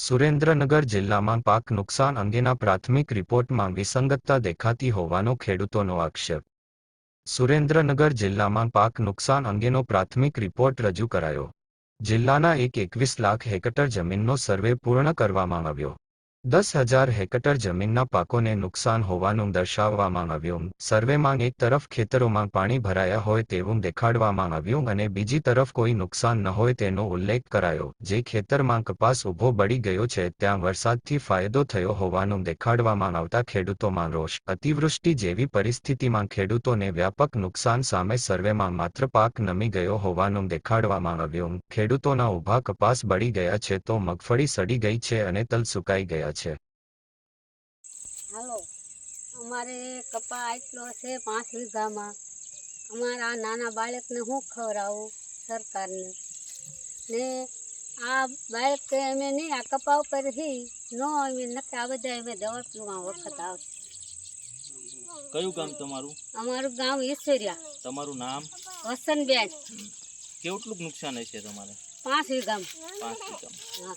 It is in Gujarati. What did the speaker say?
સુરેન્દ્રનગર જિલ્લામાં પાક નુકસાન અંગેના પ્રાથમિક રિપોર્ટમાં વિસંગતતા દેખાતી હોવાનો ખેડૂતોનો આક્ષેપ. સુરેન્દ્રનગર જિલ્લામાં પાક નુકસાન અંગેનો પ્રાથમિક રિપોર્ટ રજૂ કરાયો. જિલ્લાના એક એકવીસ લાખ હેક્ટર જમીનનો સર્વે પૂર્ણ કરવામાં આવ્યો. દસ હજાર હેક્ટર જમીનના પાકોને નુકસાન હોવાનું દર્શાવવામાં આવ્યું. સર્વેમાં એક તરફ ખેતરોમાં પાણી ભરાયા હોય તેવું દેખાડવામાં આવ્યું અને બીજી તરફ કોઈ નુકસાન ન હોય તેનો ઉલ્લેખ કરાયો. જે ખેતરમાં કપાસ ઊભો બળી ગયો છે, ત્યાં વરસાદથી ફાયદો થયો હોવાનું દેખાડવામાં આવતા ખેડૂતોમાં રોષ. અતિવૃષ્ટિ જેવી પરિસ્થિતિમાં ખેડૂતોને વ્યાપક નુકસાન સામે સર્વેમાં માત્ર પાક નમી ગયો હોવાનું દેખાડવામાં આવ્યું. ખેડૂતોના ઊભા કપાસ બળી ગયા છે તો મગફળી સડી ગઈ છે અને તલ સુકાઈ ગયા છે. હાલો અમારે કપા આટલો છે પાંચ વીઘામાં. અમારા નાના બાળકને હું ખવડાવું સરકારને? ને આ બાળક અમે નહીં આ કપા ઉપર હી ન અમે નક્કી આ બધા અમે દવા પીવા વખત આવશે કયું ગામ તમારું? અમારું ગામ ઈશ્વરિયા. તમારું નામ? વસનબેન કેટલું નુકસાન હશે તમારે? પાંચ વીઘામાં. પાંચ વીઘામાં. હા.